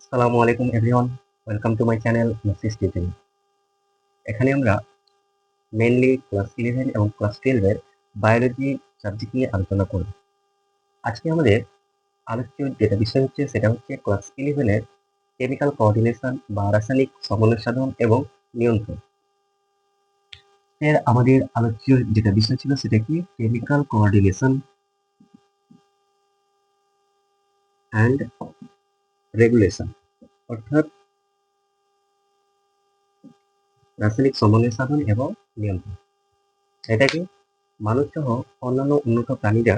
আসসালামু আলাইকুম everyone welcome to my channel Messi's teaching এখানে আমরা মেনলি ক্লাস ইলেভেন এবং ক্লাস টুয়েলভের বায়োলজি সাবজেক্ট নিয়ে আলোচনা করব। আজকে আমাদের আলোচ্য যেটা বিষয় হচ্ছে, সেটা হচ্ছে ক্লাস ইলেভেনের কেমিক্যাল কোঅর্ডিনেশন বা রাসায়নিক সমন্বয় সাধন এবং নিয়ন্ত্রণ। এর আমাদের আলোচ্য যেটা বিষয় ছিল সেটা কি? কেমিক্যাল কোঅর্ডিনেশন অ্যান্ড রেগুলেশন অর্থাৎ রাসায়নিক সমন্বয় সাধন এবং নিয়ন্ত্রণ। এটাকে মানুষ সহ অন্যান্য উন্নত প্রাণীরা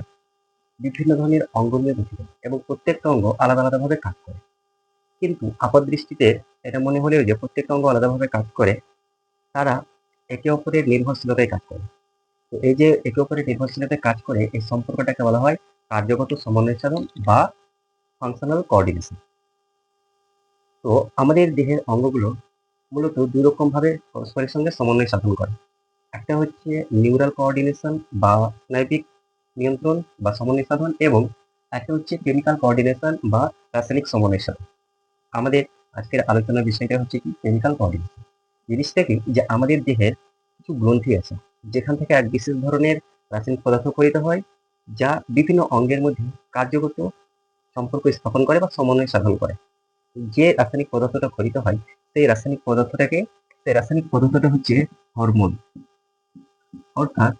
বিভিন্ন ধরনের অঙ্গ নিয়ে গঠিত এবং প্রত্যেকটা অঙ্গ আলাদা আলাদাভাবে কাজ করে। কিন্তু আপাত দৃষ্টিতে এটা মনে হলেও যে প্রত্যেকটা অঙ্গ আলাদাভাবে কাজ করে, তারা একে অপরের নির্ভরশীলতায় কাজ করে। তো এই যে একে অপরের নির্ভরশীলতায় কাজ করে, এই সম্পর্কটাকে বলা হয় কার্যগত সমন্বয় সাধন বা ফাংশনাল কোঅর্ডিনেশন তো আমাদের দেহের অঙ্গগুলো মূলত দুই রকম ভাবে পরস্পরের সঙ্গে সমন্বয় সাধন করে। একটা হচ্ছে নিউরাল কোঅর্ডিনেশন বা স্নায়বিক নিয়ন্ত্রণ বা সমন্বয় সাধন এবং একটা হচ্ছে কেমিক্যাল কোঅর্ডিনেশন বা রাসায়নিক সমন্বয় সাধন আমাদের আজকের আলোচনার বিষয়টা হচ্ছে কি? কেমিক্যাল কোঅর্ডিনেশন জিনিসটা কি? যে আমাদের দেহের কিছু গ্রন্থি আছে, যেখান থেকে এক বিশেষ ধরনের রাসায়নিক পদার্থ খরিত হয়, যা বিভিন্ন অঙ্গের মধ্যে কার্যগত সম্পর্ক স্থাপন করে বা সমন্বয় সাধন করে। যে রাসায়নিক পদার্থটা খরিত হয়, সেই রাসায়নিক পদার্থটাকে, সেই রাসায়নিক পদার্থটা হচ্ছে হরমোন। অর্থাৎ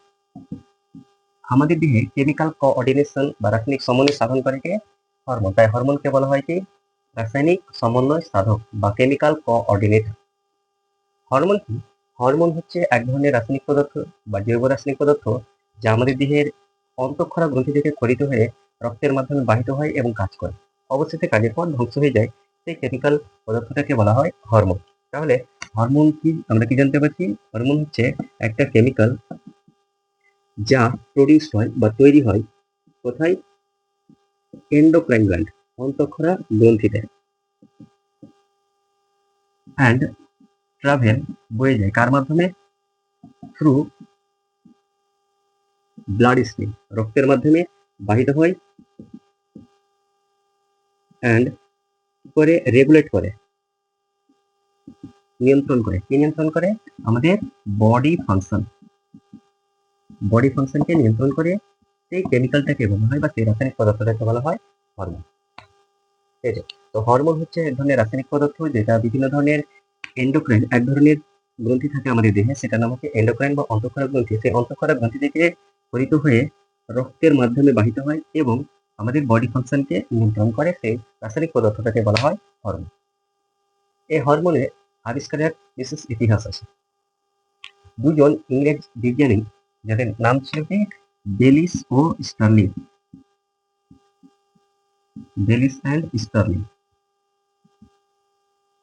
আমাদের দেহে কেমিক্যাল কোঅর্ডিনেশন বা রাসায়নিক সমন্বয় সাধন করে কে? হরমোন। তাই হরমোনকে বলা হয় কি? রাসায়নিক সমন্বয় সাধক বা কেমিক্যাল কোঅর্ডিনেটর হরমোন কি? হরমোন হচ্ছে এক ধরনের রাসায়নিক পদার্থ বা জৈব রাসায়নিক পদার্থ যা আমাদের দেহের অন্তঃক্ষরা গ্রন্থি থেকে খরিত হয়ে রক্তের মাধ্যমে বাহিত হয় এবং কাজ করে। অবশেষে কাজের পর ধ্বংস হয়ে যায় সেই কেমিক্যাল পদার্থটাকে বলা হয় হরমোন। তাহলে হরমোন কি? আমরা কি জানতে পারছি? হরমোন হচ্ছে একটা কেমিক্যাল যা প্রডিউস হয় বা তৈরি হয় কোথায়? এন্ডোক্রাইন গ্ল্যান্ড অন্তঃক্ষরা গ্রন্থিতে। অ্যান্ড ট্রাভেল বয়ে যায়। কার মাধ্যমে? থ্রু ব্লাড স্ট্রিম রক্তের মাধ্যমে বাহিত হয় অ্যান্ড করে রেগুলেট করে, নিয়ন্ত্রণ করে। কি নিয়ন্ত্রণ করে? আমাদের বডি ফাংশন বডি ফাংশনকে নিয়ন্ত্রণ করে সেই কেমিক্যালটাকে বলা হয় বা সেই রাসায়নিক পদার্থটাকে বলা হয় হরমোন ঠিক আছে তো হরমোন হচ্ছে এক ধরনের রাসায়নিক পদার্থ যেটা বিভিন্ন ধরনের এন্ডোক্রাইন এক ধরনের গ্রন্থি থাকে আমাদের দেহে সেটা নাম হচ্ছে এন্ডোক্রাইন বা অন্তঃক্ষরা গ্রন্থি। সেই অন্তঃক্ষরা গ্রন্থি থেকে পরিত হয়ে রক্তের মাধ্যমে বাহিত হয় এবং আমাদের বডি ফাংশনকে নিয়ন্ত্রণ করে, সেই রাসায়নিক পদার্থটাকে বলা হয় হরমোন এই হরমোনের আবিষ্কারের বিশেষ ইতিহাস আছে। দুজন ইংরেজ বিজ্ঞানী, যাদের নাম ছিল কি? বেলিস ও স্টার্লিং। Bayliss and Starling.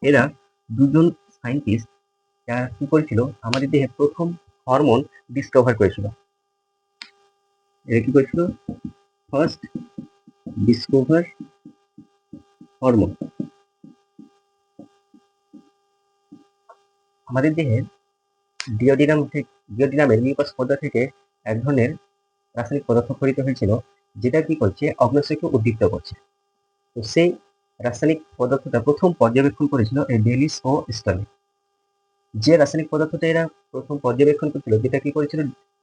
এরা দুজন সায়েন্টিস্ট যারা কি করেছিল? আমাদের দেহে প্রথম হরমোন ডিসকভার করেছিল। এরা কি করেছিল? ফার্স্ট ডিসকভার হরমোন আমাদের দেহের ডিওডিনাম থেকে ডিওডিনামের মিউকাস পর্দা থেকে এক ধরনের রাসায়নিক পদার্থ খরিত হয়েছিল, যেটা কি করছে? অগ্নাশয়কে উদ্দীপ্ত করছে। তো সেই রাসায়নিক পদার্থটা প্রথম পর্যবেক্ষণ করেছিল এই ডেলিস ও স্টালিন। যে রাসায়নিক পদার্থটা এরা প্রথম পর্যবেক্ষণ করেছিল, যেটা কি করেছিল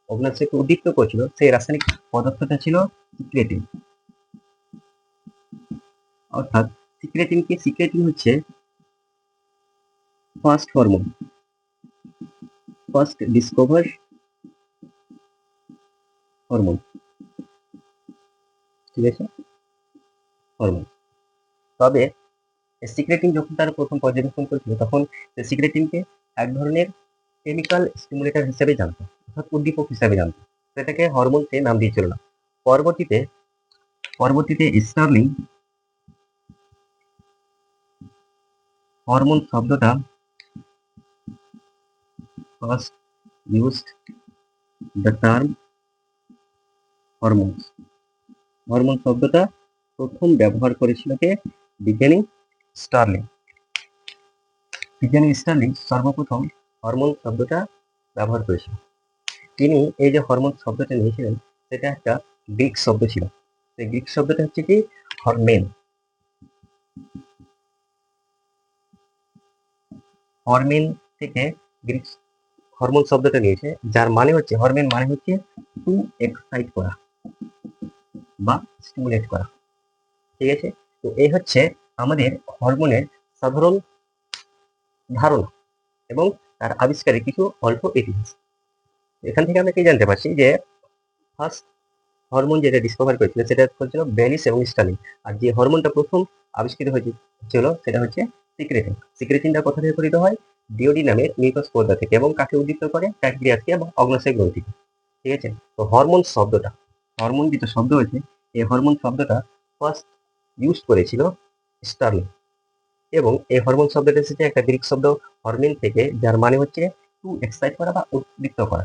অগ্নাশয়কে উদ্দীপ্ত করেছিল, সেই রাসায়নিক পদার্থটা ছিল সিক্রেটিন। অর্থাৎ সিক্রেটিন কি? সিক্রেটিন হচ্ছে first hormone. First discover hormone. ঠিক আছে? হরমোন। তবে সিক্রেটিন যখন তারা প্রথম পর্যবেক্ষণ করেছিল, তখন সিক্রেটিনকে এক ধরনের কেমিক্যাল স্টিমুলেটর হিসেবে জানতো, অর্থাৎ উদ্দীপক হিসেবে জানতো। সেটাকে হরমোন সে নাম দিয়েছিল না। পরবর্তীতে পরবর্তীতে স্টার্লিং হরমোন শব্দটা first used the term hormones hormone শব্দটা প্রথম ব্যবহার করেছিল কে? বিজ্ঞানী স্টার্লিং। বিজ্ঞানী স্টার্লিং সর্বপ্রথম হরমোন শব্দটা ব্যবহার করেছিল। তিনি এই যে হরমোন শব্দটা নিয়েছিলেন, সেটা একটা গ্রিক শব্দ ছিল। সেই গ্রিক শব্দটা হচ্ছে কি? হরমেন। হরমেন থেকে গ্রিক হরমোন শব্দটা নিয়েছে, যার মানে হচ্ছে, হরমেন মানে হচ্ছে টু এক্সাইট করা বা স্টিমুলেট করা। ঠিক আছে? তো এই হচ্ছে আমাদের হরমোনের সাধারণ ধারণা এবং তার আবিষ্কারে কিছু অল্প ইতিহাস। এখান থেকে আমরা কি জানতে পারছি যে ফার্স্ট হরমোন যেটা ডিসকভার করেছিল সেটা হচ্ছিল বেলিস এবং স্টালিন আর যে হরমোনটা প্রথম আবিষ্কৃত হয়েছিল সেটা হচ্ছে সিক্রেটিন সিক্রেটিনটা কোথা থেকে গঠিত হয়? ডিওডি নামের মিউকাস পর্দা থেকে এবং কাকে উদ্দীপ্ত করে? প্যানক্রিয়াসকে এবং অগ্নাশয় গ্রন্থিকে ঠিক আছে? তো হরমোন শব্দটা হরমোন যেটা শব্দ হয়েছে। এই হরমোন শব্দটা ফার্স্ট ইউজ করেছিল স্টার্লিং এবং এই হরমোন শব্দটা এসেছে একটা গ্রিক শব্দ হরমিন থেকে, যার মানে হচ্ছে টু এক্সাইট করা বা উদ্দীপ্ত করা।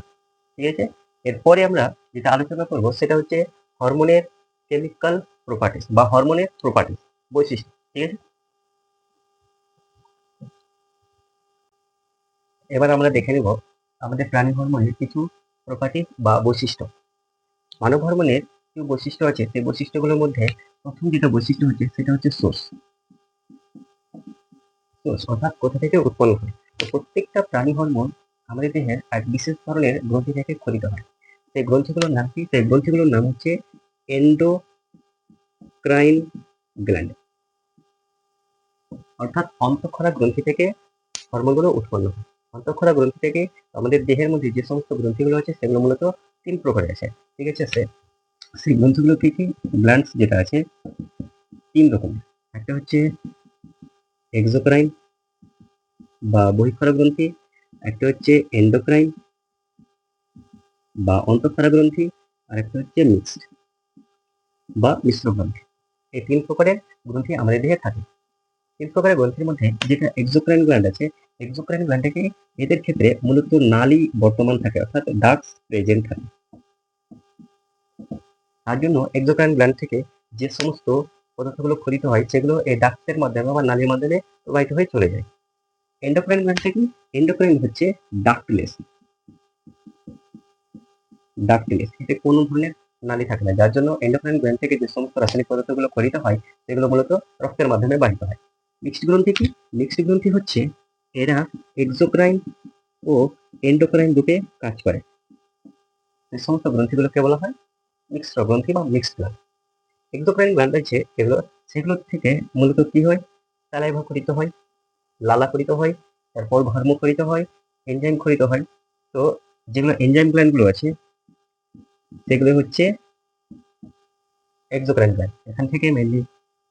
ঠিক আছে? এরপরে আমরা যেটা আলোচনা করব, সেটা হচ্ছে হরমোনের কেমিক্যাল প্রপার্টিস বা হরমোনের প্রপার্টিস বৈশিষ্ট্য। ঠিক আছে? এবার আমরা দেখে নিব আমাদের প্রাণী হরমোনের কিছু প্রপার্টিস বা বৈশিষ্ট্য। মানব হরমোনের বৈশিষ্ট্য আছে, সেই বৈশিষ্ট্যগুলোর মধ্যে প্রথম যেটা বৈশিষ্ট্য হচ্ছে, সেটা হচ্ছে সোর্স। সোর্স অর্থাৎ কোথা থেকে উৎপন্ন হয়? তো প্রত্যেকটা প্রাণী হরমোন আমাদের দেহের এক বিশেষ ধরনের গ্রন্থি থেকে খরিত হয়। সেই গ্রন্থিগুলোর নাম কি? সেই গ্রন্থিগুলোর নাম হচ্ছে এন্ডোক্রাইন গ্ল্যান্ড। অর্থাৎ অন্তঃক্ষরা গ্রন্থি থেকে হরমোনগুলো উৎপন্ন হয়। অন্তঃক্ষরা গ্রন্থি থেকে আমাদের দেহের মধ্যে যে সমস্ত গ্রন্থিগুলো আছে, সেগুলো মূলত তিন প্রকারে আছে ঠিক আছে সেই গ্রন্থিগুলো কি কি? গ্ল্যান্ডস যেটা আছে, তিন রকমের। একটা হচ্ছে এক্সোক্রাইন বা বহিঃক্ষরা গ্রন্থি একটা হচ্ছে এন্ডোক্রাইন বা অন্তঃক্ষরা গ্রন্থি আর একটা হচ্ছে মিক্সড বা মিশ্র গ্রন্থি। এই তিন প্রকারের গ্রন্থি আমাদের দেহে থাকে। তিন প্রকারের গ্রন্থির মধ্যে যেটা এক্সোক্রাইন গ্ল্যান্ড আছে এক্সোক্রাইন গ্ল্যান্ডে এদের ক্ষেত্রে মূলত নালী বর্তমান থাকে, অর্থাৎ ডাক্স প্রেজেন্ট থাকে। তার জন্য এক্সোক্রাইন গ্ল্যান্ড থেকে যে সমস্ত পদার্থগুলো খরিত হয়, সেগুলো এই ডাক্টের মাধ্যমে বা নালীর মাধ্যমে প্রবাহিত হয়ে চলে যায়। এন্ডোক্রাইন গ্ল্যান্ড থেকে এন্ডোক্রাইন হচ্ছে ডাক্টলেস ডাক্টলেস এতে কোনো ধরনের নালী থাকে না। যার জন্য এন্ডোক্রাইন গ্ল্যান্ড থেকে যে সমস্ত রাসায়নিক পদার্থগুলো খরিত হয়, সেগুলো মূলত রক্তের মাধ্যমে বাহিত হয়। মিক্সড গ্রন্থি কি মিক্সড গ্রন্থি হচ্ছে এরা এক্সোক্রাইন ও এন্ডোক্রাইন রূপে কাজ করে। এই সমস্ত গ্রন্থিগুলোকে বলা হয় মিক্সড গ্রন্থি বা মিক্সড গ্ল্যান্ড এক্সোক্রাইন গ্ল্যান্ড আছে, এগুলো সেগুলো থেকে মূলত কি হয়? স্যালাইভা খরিত হয়, লালা খরিত হয়, তারপর ধর্ম খরিত হয় এনজাইম খরিত হয়। তো যেগুলো এনজাইম গ্ল্যান্ডগুলো আছে, সেগুলো হচ্ছে এক্সোক্রাইন গ্ল্যান্ড এখান থেকে মেনলি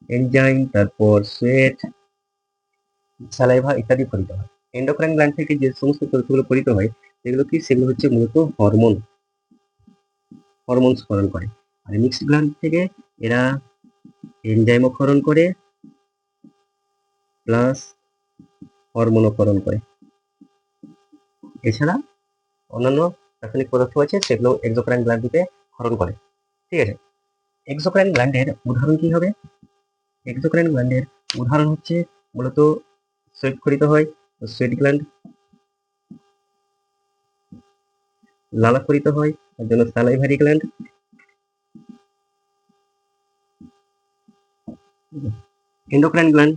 এনজাইম তারপর সোয়েট স্যালাইভা ইত্যাদি খরিত হয়। এন্ডোক্রাইন গ্ল্যান্ড থেকে যে সমস্ত তথ্যগুলো খরিত হয় সেগুলো কি? সেগুলো হচ্ছে মূলত হরমোন হরমোন স্মরণ করে। আর মিক্সড গ্ল্যান্ড থেকে এরা এনজাইমও ক্ষরণ করে প্লাস হরমোনও ক্ষরণ করে। এছাড়া অন্যান্য রাসায়নিক পদার্থ আছে সেগুলো এক্সোক্রাইন গ্ল্যান্ড রূপে ক্ষরণ করে। ঠিক আছে? এক্সোক্রাইন গ্ল্যান্ডের উদাহরণ কি হবে? এক্সোক্রাইন গ্ল্যান্ডের উদাহরণ হচ্ছে মূলত খরিত হয় সোয়েট গ্ল্যান্ড লালা খরিত হয় তার জন্য স্যালাইভারি গ্ল্যান্ড এন্ডোক্রাইন গ্ল্যান্ড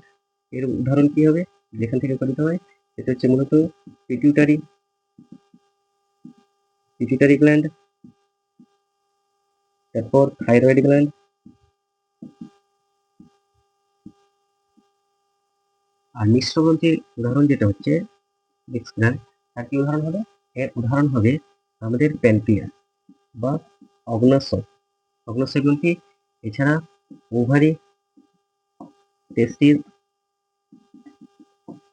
এর উদাহরণ কি হবে? যেখান থেকে খরিত হয়, সেটা হচ্ছে মূলত পিটিউটারি পিটিউটারি গ্ল্যান্ড তারপর থাইরয়েড গ্ল্যান্ড আর মিশ্র গ্রন্থির উদাহরণ যেটা হচ্ছে মিক্স গ্ল্যান্ড তার কি উদাহরণ হবে? এর উদাহরণ হবে আমাদের প্যানক্রিয়াস বা অগ্নাশয়। অগ্নাশয় গ্রন্থি এছাড়া ওভারি টেস্টিস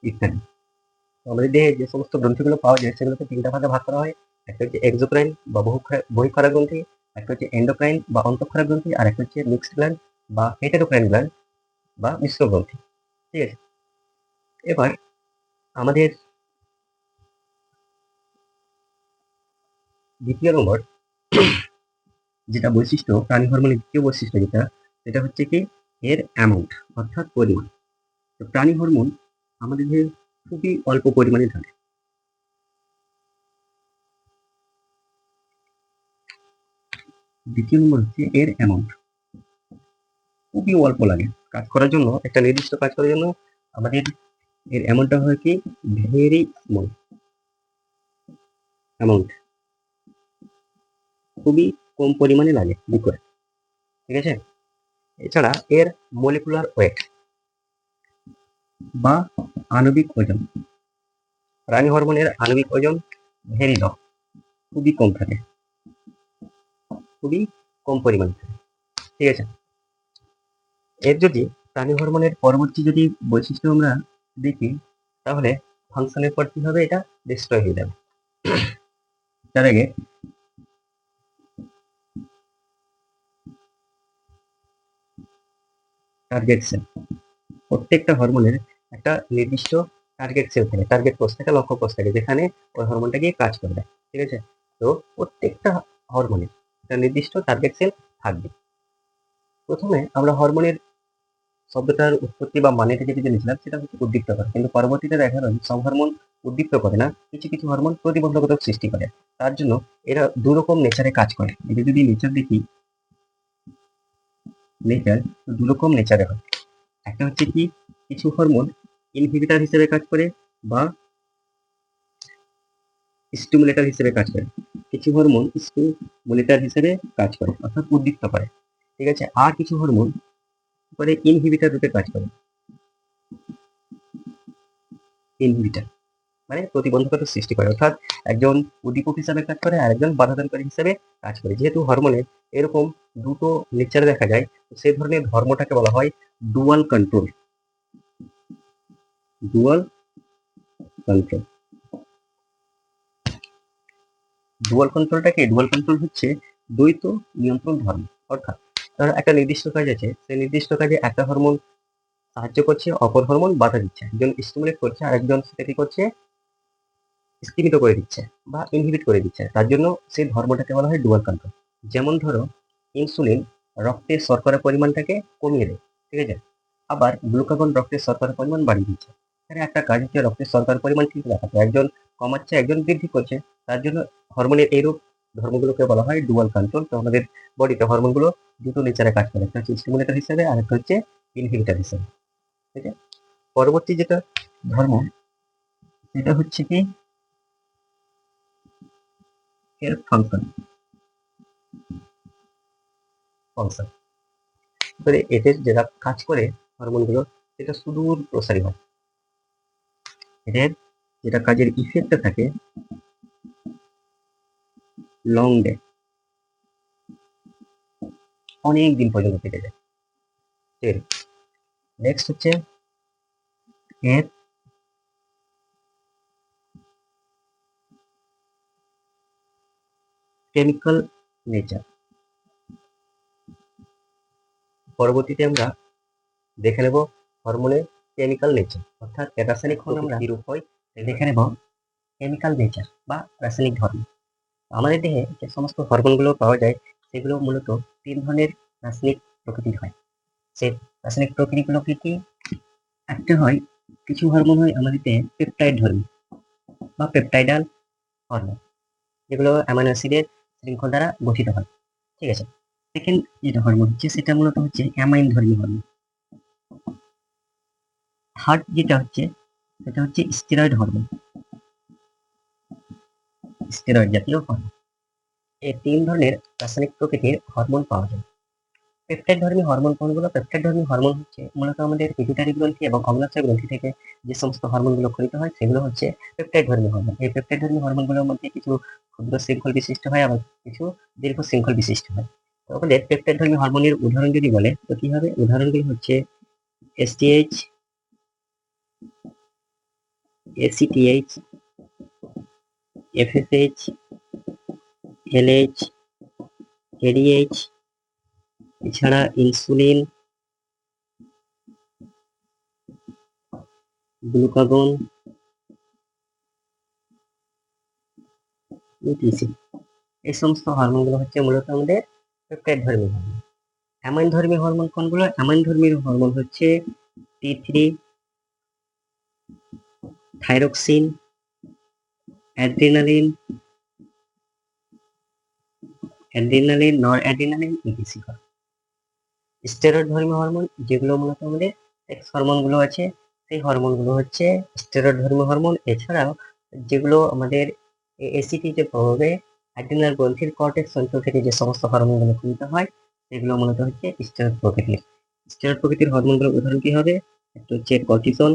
ইত্যাদি। আমাদের দেহে যে সমস্ত গ্রন্থিগুলো পাওয়া যায়, সেগুলোকে তিনটা ভাগে ভাগ করা হয়। একটা হচ্ছে এক্সোক্রাইন বা বহু বহিঃক্ষরা গ্রন্থি, একটা হচ্ছে এন্ডোক্রাইন বা অন্তঃক্ষরা গ্রন্থি, আর একটা হচ্ছে মিক্সড গ্ল্যান্ড বা হেটেরোক্রাইন গ্ল্যান্ড বা মিশ্র গ্রন্থি। ঠিক আছে? এবার আমাদের দ্বিতীয় নম্বর যেটা বৈশিষ্ট্য, প্রাণী হরমোনের দ্বিতীয় বৈশিষ্ট্য যেটা, সেটা হচ্ছে কি, এর অ্যামাউন্ট অর্থাৎ পরিমাণ। তো প্রাণী হরমোন আমাদের খুবই অল্প পরিমাণে থাকে। দ্বিতীয় নম্বর হচ্ছে এর অ্যামাউন্ট খুবই অল্প লাগে। কাজ করার জন্য, একটা নির্দিষ্ট কাজ করার জন্য আমাদের এর অ্যামাউন্টটা হয় কি ভেরি স্মল অ্যামাউন্ট খুবই কম পরিমাণে লাগে লিকুইড ঠিক আছে? এছাড়া এর মলিকুলার ওয়েট বা আণবিক ওজন। রানী হরমোনের আণবিক ওজন ভেরি ল খুবই কম থাকে। খুবই কম পরিমাণে থাকে। ঠিক আছে? এর যদি প্রাণী হরমোনের পরবর্তী যদি বৈশিষ্ট্য আমরা দেখি, তাহলে ফাংশনের পর কি হবে? এটা ডিস্ট্রয় হয়ে যাবে। তার আগে টার্গেট সেল প্রত্যেকটা হরমোনের একটা নির্দিষ্ট টার্গেট সেল থাকে। টার্গেট কোষ থাকে, লক্ষ্য কোষ থাকে, যেখানে ওই হরমোনটা গিয়ে কাজ করবে ঠিক আছে? তো প্রত্যেকটা হরমোনের একটা নির্দিষ্ট টার্গেট সেল থাকবে। প্রথমে আমরা হরমোনের শব্দটার উৎপত্তি বা মানেটা যেটি জেনেছিলাম সেটা হচ্ছে উদ্দীপ্ত করে। কিন্তু পরবর্তীতে দেখা গেল সব হরমোন উদ্দীপ্ত করে না, কিছু কিছু হরমোন প্রতিবন্ধকতা সৃষ্টি করে। তার জন্য এরা দু রকম নেচারে কাজ করে। এটা যদি নেচার দেখি নেচার দু রকম নেচারে হয়। একটা হচ্ছে কি, কিছু হরমোন ইনহিবিটার হিসেবে কাজ করে বা স্টিমুলেটর হিসেবে কাজ করে। কিছু হরমোন স্টিমুলেটর হিসেবে কাজ করে, অর্থাৎ উদ্দীপ্ত করে। ঠিক আছে? আর কিছু হরমোন করে ইনহিবিটার রূপে কাজ করে। ইনহিবিটার মানে প্রতিবন্ধকতা সৃষ্টি করে। অর্থাৎ একজন উদ্দীপক হিসাবে কাজ করে আর একজন বাধাদানকারী হিসাবে কাজ করে। যেহেতু হরমোনের এরকম দুটো নেচার দেখা যায় সেই ধরনের ধর্মটাকে বলা হয় dual control dual control dual কন্ট্রোলটাকে dual control হচ্ছে দ্বৈত নিয়ন্ত্রণ ধর্ম। অর্থাৎ ধর একটা নির্দিষ্ট কাজ আছে, সেই নির্দিষ্ট কাজে একটা হরমোন সাহায্য করছে, অপর হরমোন বাধা দিচ্ছে। একজন স্টিমুলেট করছে আর একজন সেটা কি করছে স্থিমিত করে দিচ্ছে বা ইনহিবিট করে দিচ্ছে। তার জন্য সেই ধর্মটাকে বলা হয় ডুয়াল কন্ট্রোল যেমন ধরো ইনসুলিন রক্তের শর্করা পরিমাণটাকে কমিয়ে দেয়, ঠিক আছে? আবার গ্লুকাগন রক্তের শর্করা পরিমাণ বাড়িয়ে দিচ্ছে। এখানে একটা কাজ হচ্ছে রক্তের শর্করা পরিমাণ ঠিক রাখাতে একজন কমাচ্ছে, একজন বৃদ্ধি করছে। তার জন্য হরমোনের এইরূপ ধর্মগুলোকে বলা হয় ডুয়াল কন্ট্রোল তো আমাদের বডিতে হরমোনগুলো দুটো নেচারে কাজ করে। একটা হচ্ছে স্টিমুলেটর হিসেবে আর একটা হচ্ছে ইনহিবিটার হিসেবে, ঠিক আছে? পরবর্তী যেটা ধর্ম, সেটা হচ্ছে কি এর ফাংশন ফাংশন এবারে এদের যেটা কাজ করে হরমোনগুলো, সেটা সুদূর প্রসারী হয়। এদের যেটা কাজের ইফেক্টটা থাকে লং ডে অনেক দিন পর্যন্ত থেকে যায়। নেক্সট হচ্ছে এর কেমিক্যাল নেচার পরবর্তীতে আমরা দেখে নেব হরমোনের কেমিক্যাল নেচার অর্থাৎ রাসায়নিক হরমোন আমরা বিরূপ হয় দেখে নেব কেমিক্যাল নেচার বা রাসায়নিক ধর্ম আমাদের দেহে যে সমস্ত হরমোনগুলো পাওয়া যায় সেগুলো মূলত তিন ধরনের রাসায়নিক প্রকৃতির হয়। সে রাসায়নিক প্রকৃতিগুলো কি কি? একটা হয় কিছু হরমোন হয় আমাদের দেহে পেপটাইড ধর্মী বা পেপটাইডাল হরমোন যেগুলো অ্যামাইনো অ্যাসিডের শৃঙ্খল দ্বারা গঠিত হয়। ঠিক আছে? সেকেন্ড যেটা হরমোন হচ্ছে সেটা মূলত হচ্ছে অ্যামাইন ধর্মী হরমোন থার্ড যেটা হচ্ছে, সেটা হচ্ছে স্টেরয়েড হরমোন স্টেরয়েড জাতীয় হরমোন এই তিন ধরনের রাসায়নিক প্রকৃতির হরমোন পাওয়া যায়। পেপটাইড ধর্মী হরমোন কোনগুলো? পেপটাইড ধর্মী হরমোন হচ্ছে মূলত আমাদের পিটুইটারি গ্রন্থি এবং অগ্নাশয় গ্রন্থি থেকে যে সমস্ত হরমোনগুলো খরিত হয়, সেগুলো হচ্ছে পেপটাইড ধর্মী হরমোন এই পেপটাইড ধর্মী হরমোনগুলোর মধ্যে কিছু ক্ষুদ্র শৃঙ্খল বিশিষ্ট হয় আবার কিছু দীর্ঘ শৃঙ্খল বিশিষ্ট হয়। তো আমাদের পেপটাইড ধর্মী হরমোনের উদাহরণ যদি বলে তো কি হবে? উদাহরণগুলো হচ্ছে STH ACTH FSH LH ADH এছাড়া ইনসুলিন গ্লুকাগন এই সমস্ত হরমোনগুলো হচ্ছে মূলত আমাদের পেপটাইড ধর্মী হরমোন অ্যামাইন ধর্মী হরমোন কোনগুলো? অ্যামাইন ধর্মীর হরমোন হচ্ছে T three thyroxine adrenaline adrenaline noradrenaline etc steroid ধর্মী হরমোন যেগুলো মূলত আমাদের সেক্স হরমোনগুলো আছে, সেই হরমোনগুলো হচ্ছে স্টেরয়েড ধর্মী হরমোন এছাড়াও যেগুলো আমাদের এসিটি যে প্রভাবে অ্যাড্রিনাল গ্রন্থির কর্টেক্স অঞ্চল থেকে যে সমস্ত হরমোনগুলো ক্ষুদিত হয়, সেগুলো মূলত হচ্ছে স্টেরয়েড প্রকৃতির। স্টেরয়েড প্রকৃতির হরমোনগুলোর উদাহরণ কি হবে? একটা হচ্ছে কর্টিসল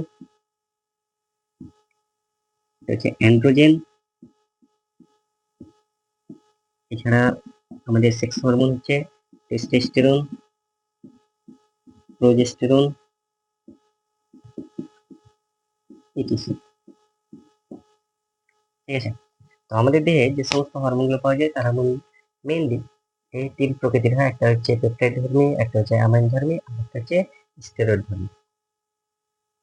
এটা হচ্ছে অ্যান্ড্রোজেন এছাড়া আমাদের সেক্স হরমোন হচ্ছে টেস্টোস্টেরন প্রোজেস্টেরন ইটিসি ঠিক আছে? তো আমাদের দেহে যে সমস্ত হরমোনগুলো পাওয়া যায়, তারা মেনলি এই তিন প্রকৃতির, হয়? একটা হচ্ছে পেপটাইড ধর্মী, একটা হচ্ছে অ্যামাইন ধর্মী, আর একটা হচ্ছে স্টেরয়েড ধর্মী।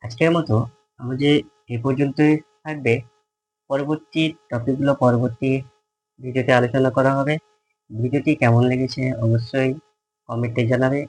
আজকের মতো আমাদের এ পর্যন্তই থাকবে। পরবর্তী টপিকগুলো পরবর্তী ভিডিওতে আলোচনা করা হবে। ভিডিওটি কেমন লেগেছে অবশ্যই কমেন্টে জানাবে।